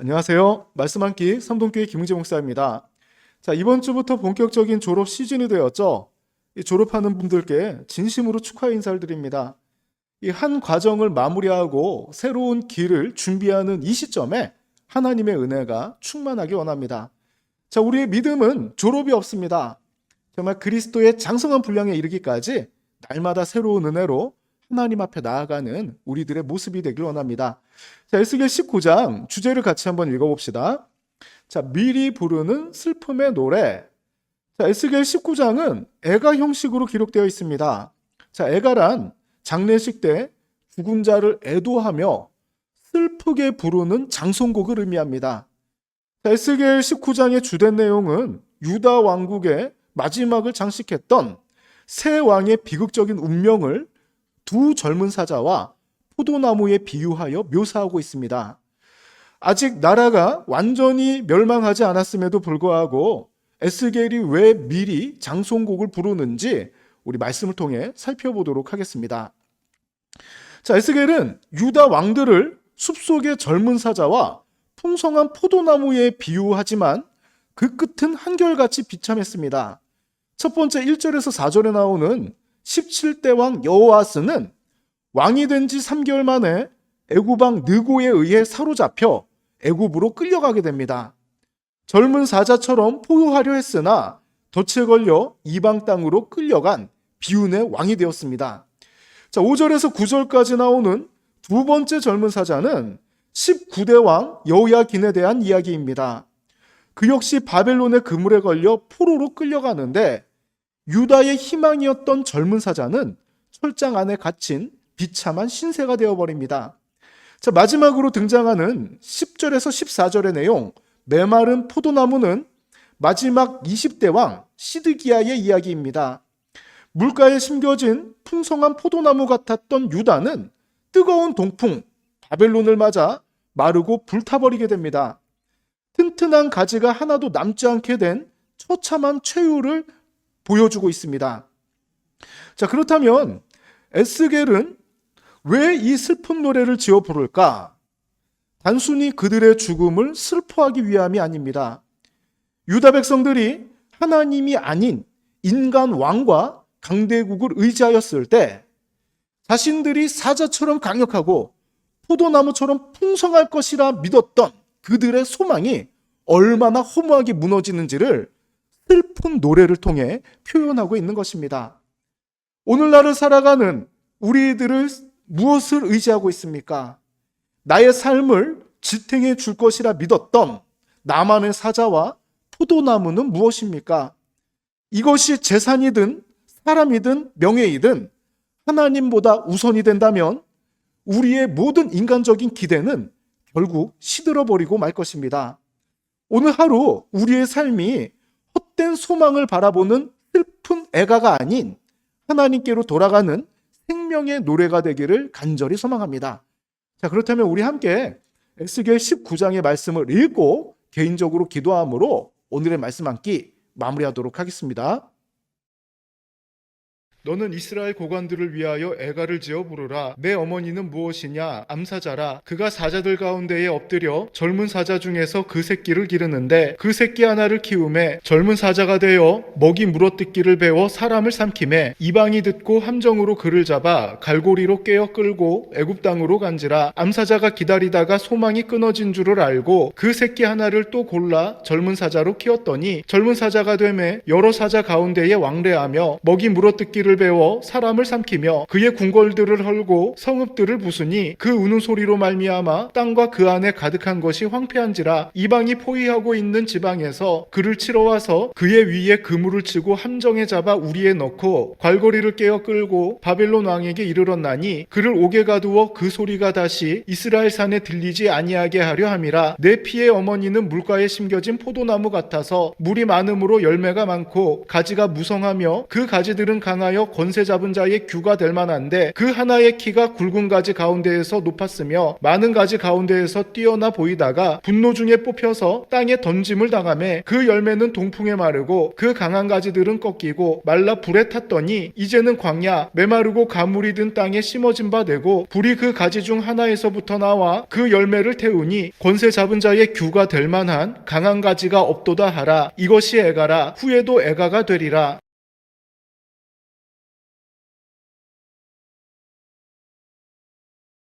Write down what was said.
안녕하세요. 말씀 한 끼 삼동교회 김웅재 목사입니다. 자, 이번 주부터 본격적인 졸업 시즌이 되었죠. 이 졸업하는 분들께 진심으로 축하 인사를 드립니다. 이 한 과정을 마무리하고 새로운 길을 준비하는 이 시점에 하나님의 은혜가 충만하기 원합니다. 자, 우리의 믿음은 졸업이 없습니다. 정말 그리스도의 장성한 분량에 이르기까지 날마다 새로운 은혜로 하나님 앞에 나아가는 우리들의 모습이 되길 원합니다. 자, 에스겔 19장 주제를 같이 한번 읽어봅시다. 자, 미리 부르는 슬픔의 노래. 자, 에스겔 19장은 애가 형식으로 기록되어 있습니다. 자, 애가란 장례식 때 죽은 자를 애도하며 슬프게 부르는 장송곡을 의미합니다. 자, 에스겔 19장의 주된 내용은 유다 왕국의 마지막을 장식했던 새 왕의 비극적인 운명을 두 젊은 사자와 포도나무에 비유하여 묘사하고 있습니다. 아직 나라가 완전히 멸망하지 않았음에도 불구하고 에스겔이 왜 미리 장송곡을 부르는지 우리 말씀을 통해 살펴보도록 하겠습니다. 자, 에스겔은 유다 왕들을 숲속의 젊은 사자와 풍성한 포도나무에 비유하지만 그 끝은 한결같이 비참했습니다. 첫 번째 1절에서 4절에 나오는 17대 왕 여호아스는 왕이 된 지 3개월 만에 애굽왕 느고에 의해 사로잡혀 애굽으로 끌려가게 됩니다. 젊은 사자처럼 포효하려 했으나 덫에 걸려 이방 땅으로 끌려간 비운의 왕이 되었습니다. 자, 5절에서 9절까지 나오는 두 번째 젊은 사자는 19대 왕 여호야긴에 대한 이야기입니다. 그 역시 바벨론의 그물에 걸려 포로로 끌려가는데 유다의 희망이었던 젊은 사자는 철장 안에 갇힌 비참한 신세가 되어버립니다. 자, 마지막으로 등장하는 10절에서 14절의 내용, 메마른 포도나무는 마지막 20대 왕 시드기야의 이야기입니다. 물가에 심겨진 풍성한 포도나무 같았던 유다는 뜨거운 동풍, 바벨론을 맞아 마르고 불타버리게 됩니다. 튼튼한 가지가 하나도 남지 않게 된 처참한 최후를 보여주고 있습니다. 자, 그렇다면 에스겔은 왜 이 슬픈 노래를 지어 부를까? 단순히 그들의 죽음을 슬퍼하기 위함이 아닙니다. 유다 백성들이 하나님이 아닌 인간 왕과 강대국을 의지하였을 때 자신들이 사자처럼 강력하고 포도나무처럼 풍성할 것이라 믿었던 그들의 소망이 얼마나 허무하게 무너지는지를 슬픈 노래를 통해 표현하고 있는 것입니다. 오늘날을 살아가는 우리들을 무엇을 의지하고 있습니까? 나의 삶을 지탱해 줄 것이라 믿었던 나만의 사자와 포도나무는 무엇입니까? 이것이 재산이든 사람이든 명예이든 하나님보다 우선이 된다면 우리의 모든 인간적인 기대는 결국 시들어버리고 말 것입니다. 오늘 하루 우리의 삶이 헛된 소망을 바라보는 슬픈 애가가 아닌 하나님께로 돌아가는 생명의 노래가 되기를 간절히 소망합니다. 자, 그렇다면 우리 함께 에스겔 19장의 말씀을 읽고 개인적으로 기도함으로 오늘의 말씀 함기 마무리하도록 하겠습니다. 너는 이스라엘 고관들을 위하여 애가를 지어 부르라. 내 어머니는 무엇이냐? 암사자라. 그가 사자들 가운데에 엎드려 젊은 사자 중에서 그 새끼를 기르는데 그 새끼 하나를 키움에 젊은 사자가 되어 먹이 물어뜯기를 배워 사람을 삼킴에 이방이 듣고 함정으로 그를 잡아 갈고리로 깨어 끌고 애굽 땅으로 간지라. 암사자가 기다리다가 소망이 끊어진 줄을 알고 그 새끼 하나를 또 골라 젊은 사자로 키웠더니 젊은 사자가 되매 여러 사자 가운데에 왕래하며 먹이 물어뜯기를 배워 사람을 삼키며 그의 궁궐들을 헐고 성읍들을 부수니 그 우는 소리로 말미암아 땅과 그 안에 가득한 것이 황폐한지라 이방이 포위하고 있는 지방에서 그를 치러 와서 그의 위에 그물을 치고 함정에 잡아 우리에 넣고 괄거리를 깨어 끌고 바벨론 왕에게 이르렀나니 그를 옥에 가두어 그 소리가 다시 이스라엘 산에 들리지 아니하게 하려 함이라 내 피의 어머니는 물가에 심겨진 포도나무 같아서 물이 많음으로 열매가 많고 가지가 무성하며 그 가지들은 강하여 자라나며 권세 잡은 자의 규가 될 만한데 그 하나의 키가 굵은 가지 가운데에서 높았으며 많은 가지 가운데에서 뛰어나 보이다가 분노 중에 뽑혀서 땅에 던짐을 당함에 그 열매는 동풍에 마르고 그 강한 가지들은 꺾이고 말라 불에 탔더니 이제는 광야 메마르고 가물이 든 땅에 심어진 바 되고 불이 그 가지 중 하나에서부터 나와 그 열매를 태우니 권세 잡은 자의 규가 될 만한 강한 가지가 없도다 하라. 이것이 애가라. 후에도 애가가 되리라